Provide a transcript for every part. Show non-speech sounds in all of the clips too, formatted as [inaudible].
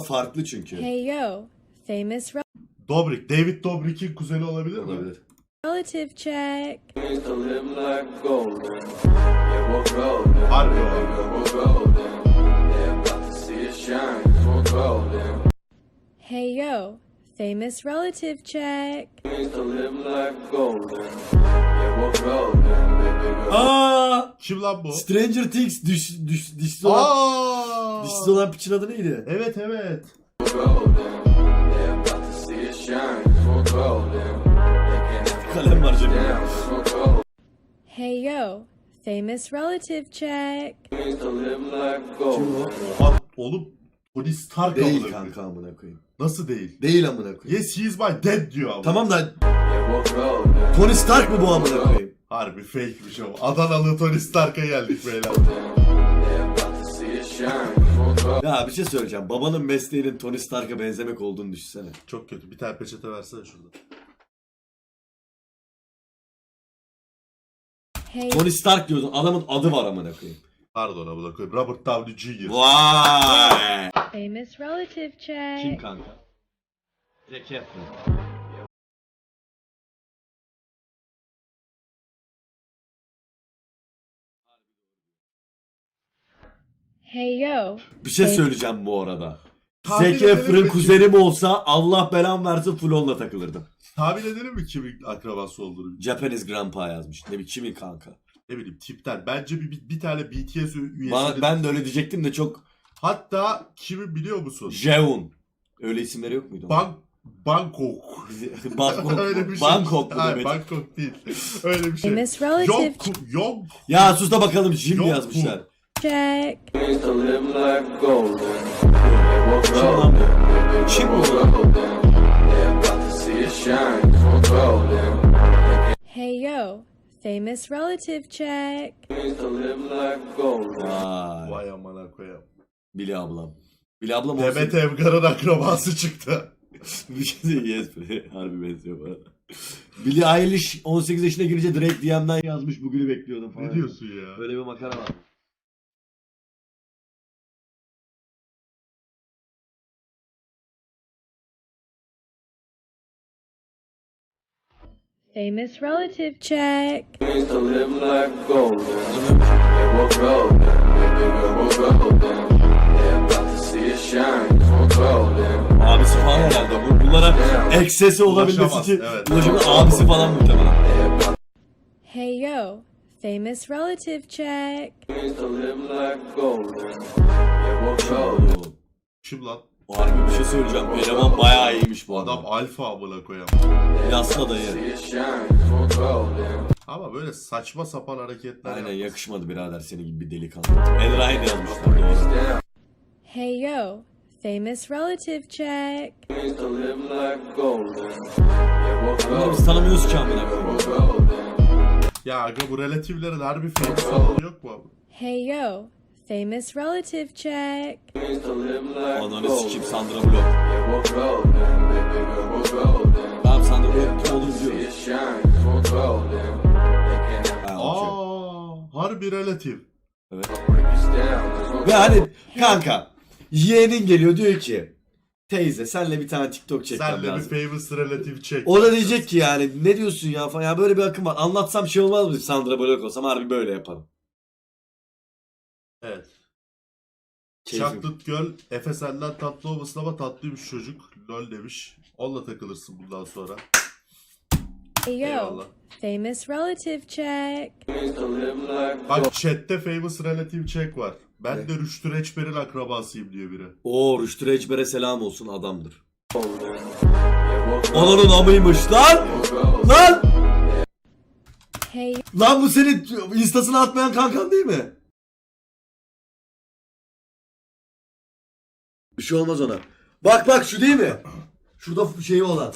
farklı çünkü. Hey yo, famous Dobrik. David Dobrik'in kuzeni olabilir mi? Olabilir. relative check. Harbi o. Hey yo, famous relative check. Aa! Kim lan bu? Stranger Things düş, düş, olan, Aa! Dişsiz olan piçin adı neydi? Evet evet. Kalem var cebimde. Hey yo, famous relative check. Kim o? Oha, oğlum Tony Stark Değil amına kanka koyayım. amına koyayım. Nasıl değil? Değil amına koyayım. Yes he is my dad diyor ama. Tamam da. Tony Stark mı bu amına koyayım? Harbi fake'miş o. Adanalı Tony Stark'a geldik beyler. Ya bir şey söyleyeceğim. Babanın mesleğinin Tony Stark'a benzemek olduğunu düşünsene. Çok kötü. Bir tane peçete versene şurada. Hey Tony Stark diyordun. Adamın adı var amına koyayım. Pardon amına koyayım. Robert Downey Jr. Vay! famous relative check. Kim kanka? Zac Efron. Hey yo, Bir şey söyleyeceğim bu arada. Tahmin Zac edelim Efron mi kuzenim olsa Allah belamı versin full onunla takılırdım. Tahmin edelim mi kimin akrabası olduğunu? Japanese Grandpa yazmış. Ne bir kimin kanka? Ne bileyim tipten. Bence bir, bir, bir tane BTS üyesi. Bana, ben de öyle diyecektim de çok Hatta kimi biliyor musun? Jeon. Öyle isimleri yok muydu? Bang Bangkok. [laughs] Bangkok. [laughs] Öyle bir şey. Bangkok Hayır, demek? Bangkok değil. Öyle bir şey. famous relative Yok, yok. Ya sus da bakalım Jim Yok yazmışlar. Golden. Hey yo, famous relative check. Vay. Vay amına koyayım. Billy ablam. Billy ablam olsun. Demet Evgar'ın akrabası çıktı. [laughs] bir şey değil. Yes, harbi benziyor bana. Billie Eilish 18 yaşına girince direkt DM'den yazmış bugünü bekliyordum falan. ne diyorsun ya? Böyle bir makara var. 'Cause we're golden. Abisi falan herhalde. Bu, bunlara eksesi olabilmesi Ulaşamaz, için evet. ulaşımda abisi falan muhtemelen. Hey yo, famous relative. Check. Kim lan? Harbi bir şey söyleyeceğim. Eleman bayağı iyiymiş bu Adam adam. alfa amına koyayım. Yasla dayı. Ama böyle saçma sapan hareketler Aynen yapması. yakışmadı birader senin gibi bir delikanlı. El Ryan yazmışlar doğru. Hey yo, famous relative check. Bunları biz tanımıyoruz ki amına koyayım. Ya aga bu relatiflerin harbi fake falan yok mu? Hey yo, famous relative check. Ananı sikeyim Sandra golden. Tamam Sandra Bullock kim olduğunu biliyoruz. Aa, harbi relatif. Evet. Ve hani kanka yeğenin geliyor diyor ki teyze senle bir tane TikTok çekmem Senle bir lazım. famous relatif çek. O da diyecek ki yani ne diyorsun ya falan ya böyle bir akım var. Anlatsam şey olmaz mı? Sandra Bullock olsam harbi böyle yaparım. Evet. Keyfim. Chocolate Girl, Efe senden tatlı olmasın ama tatlıymış çocuk. Lol demiş. Onunla takılırsın bundan sonra. Hey yo, Eyvallah. famous relative check. Bak chatte famous relative check var. Ben de Rüştü Reçber'in akrabasıyım diyor biri. Oo Rüştü Reçber'e selam olsun adamdır. Ananın amıymış lan! Lan! Hey Lan bu senin instasını atmayan kankan değil mi? Bir şey olmaz ona. Bak bak şu değil mi? Şurada şeyi olan.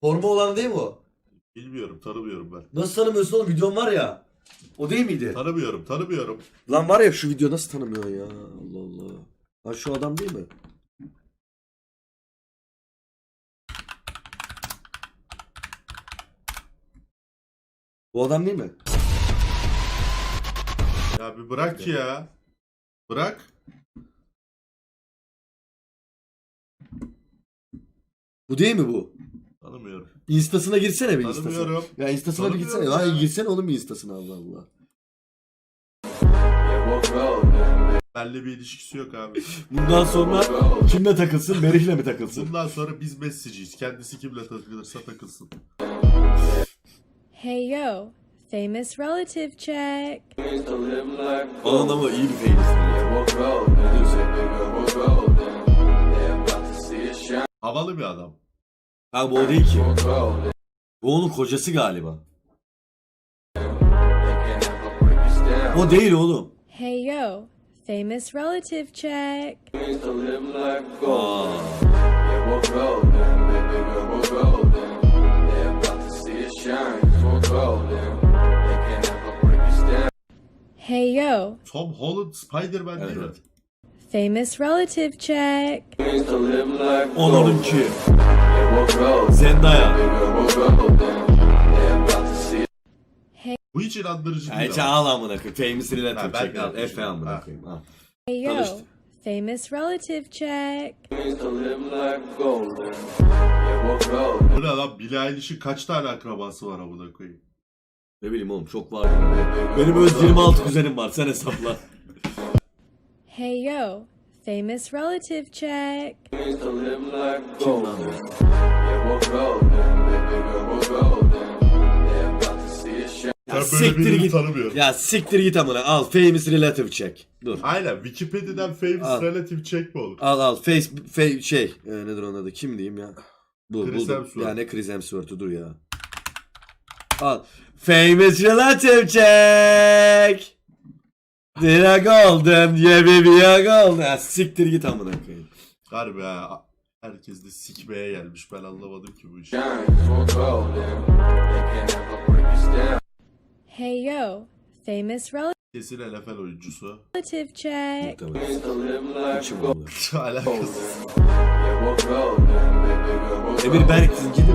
Formu olan değil mi o? Bilmiyorum, tanımıyorum ben. Nasıl tanımıyorsun oğlum? Videom var ya. O değil miydi? Tanımıyorum, tanımıyorum. Lan var ya şu video nasıl tanımıyor ya? Allah Allah. Ha şu adam değil mi? Bu adam değil mi? Ya bir bırak ya. Bırak. Bu değil mi bu? Tanımıyorum. Instasına girsene bir instasına. Tanımıyorum. Ya instasına bir gitsene. Tanımıyorum Lan ya. girsene oğlum bir instasına Allah Allah. Benle bir ilişkisi yok abi. [laughs] Bundan sonra kimle takılsın? Merih'le mi takılsın? Bundan sonra biz Messi'ciyiz. Kendisi kimle takılırsa takılsın. Hey yo, famous relative check. Gold. ama iyi bir famous. Havalı bir adam. Ha bu o değil ki. Bu onun kocası galiba. O değil oğlum. Hey yo, famous relative check. Aa. Down. Hey yo, Tom Holland Spider-Man Evet, değil mi? evet. Famous relative check. We're golden. Zendaya. Bu hiç inandırıcı değil hiç ama. al amına koyayım. Famous Ha, relative ben check de. Efe amına Ha. koyayım. Al. Hey yo, Tanıştık. famous relative check. Bu ne lan? Billie Eilish'in kaç tane akrabası var amına koyayım? Ne bileyim oğlum çok var. Benim öz 26 kuzenim var. Sen hesapla. [laughs] Hey yo, famous relative check. Ya siktir git. tanımıyorum. Ya siktir git amına. Al famous relative check. Dur. Aynen. Wikipedia'dan famous Al. relative check mi olur? Al al face, face şey e, nedir onun adı kim diyeyim ya. Bu Chris buldum. Hemsworth. Ya ne Chris Hemsworth'u dur ya. Al. Famous relative check. Dira golden yeah baby ya golden. Ya siktir git amına koyayım. Harbi ha. Herkes de sikmeye gelmiş. Ben anlamadım ki bu işi. Hey yo, famous Kesin NFL oyuncusu. relative check. Muhtemelen. Used to live like Kim gold. bu? Alakası. Yeah, we're golden. Baby girl, we're Emir. Berk değil mi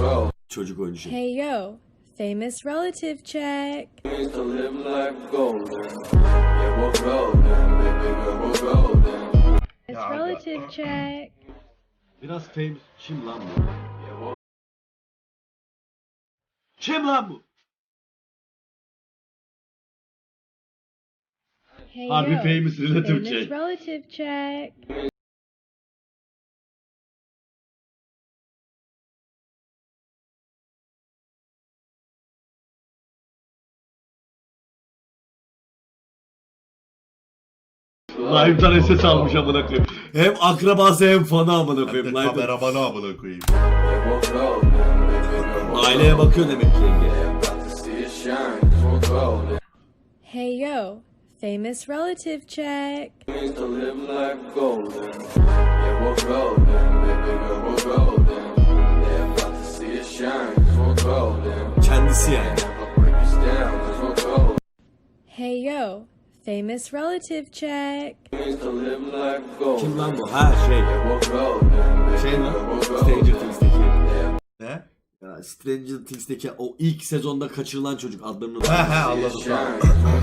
bu? Çocuk oyuncu. Hey yo, famous relative check. Used to live like golden. Yeah, we're golden. Baby girl, we're golden. Famous relative check. Biraz famous. Kim lan bu? Kim lan bu? Hey Harbi yo, famous relative famous check. relative check. Live'dan SS almış amına koyayım. Hem akrabası hem fanı amına Hem de koyayım. Live'dan. kameramanı amına koyayım. Aileye bakıyor demek ki yenge. Yeah, about to see it shine. 'cause famous relative check. Kim lan bu? Ha şey. Şey lan. Stranger Things'teki. Ne? Ya Stranger Things'teki o ilk sezonda kaçırılan çocuk adlarını He he anladım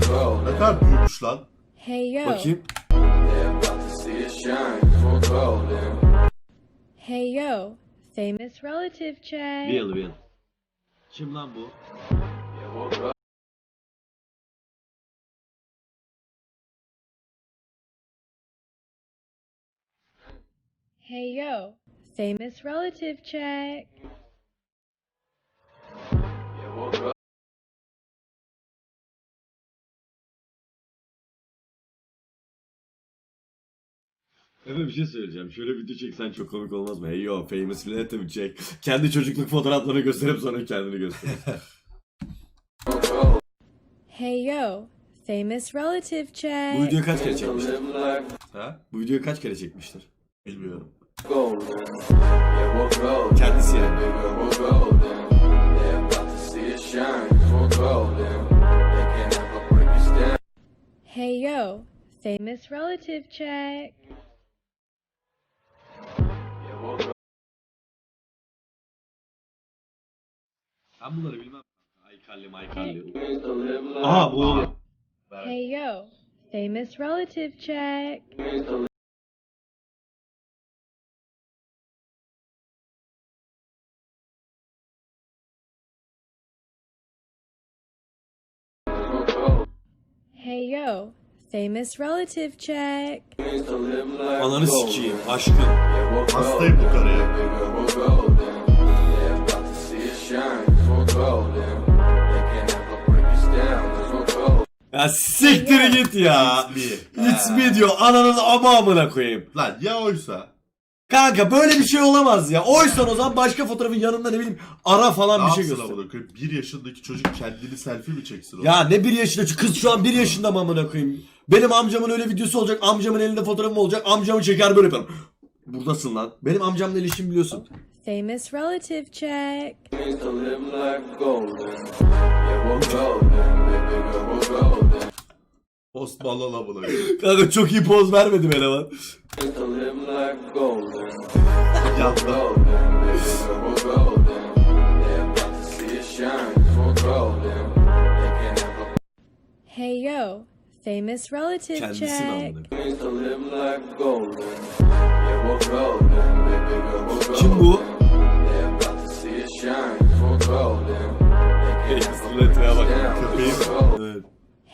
golden. Ne kadar büyümüş lan. Hey yo, Bakayım. Hey yo, famous relative check. Real real. Kim lan bu? Hey yo, famous relative check. Efe bir şey söyleyeceğim. Şöyle video çeksen çok komik olmaz mı? Hey yo famous relative check. Kendi çocukluk fotoğraflarını gösterip sonra kendini göster. [laughs] Hey yo, famous relative Bu check. videoyu kaç kere like He? Bu videoyu kaç kere çekmişler? Bilmiyorum. Golden. Yeah, we're golden. Kendisi yani. Baby girl, we're golden. Yeah, about to see it shine. 'cause we're golden. They can't break us down. Hey yo, famous relative check. Yeah, we're golden. Ben bunları bilmem. Aykalli maykalli. Used to live ah, like Aha bu. Hey yo, famous relative check. Hey yo, famous relative check. Ananı sikeyim aşkım. Hastayım bu karıya. Ya siktir git ya. It's me. It's me diyor. Ananın ama amına koyayım. Lan ya oysa? Kanka böyle bir şey olamaz ya. Oysan o zaman başka fotoğrafın yanında ne bileyim ara falan Ne bir şey göster. amına koyayım? Bir yaşındaki çocuk kendini selfie mi çeksin? Ya ne bir yaşında kız şu an bir yaşında mı amına koyayım. Benim amcamın öyle videosu olacak. Amcamın elinde fotoğrafım olacak. Amcamı çeker böyle yaparım. Buradasın lan. Benim amcamla ilişkim biliyorsun. Famous relative check. Means to live like golden. Yeah, we're golden, baby girl, we're golden. Post amına koyayım. Kanka çok iyi poz vermedim eleman. Ever Hey yo, famous relative Kendisi mi check. golden. Kim bu? Break Silüetine bak. we're golden. Evet.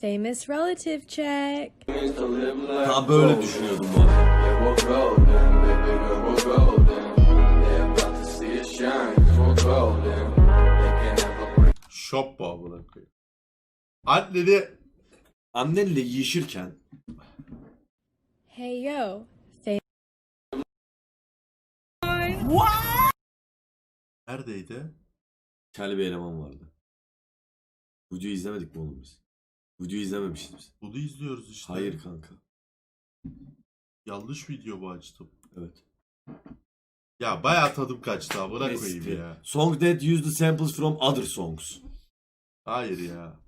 famous relative check. Tam böyle düşünüyordum bu Şop bu koyayım. Anneni Annenle yiyişirken Hey yo, famous neredeydi? kel bir eleman vardı. Videoyu izlemedik mi oğlum biz? Videoyu izlememişiz biz. Bunu izliyoruz işte. Hayır kanka. Yanlış video mu açtım? Evet. Ya bayağı tadım kaçtı amına koyayım ya. Song that use the samples from other songs. Hayır ya.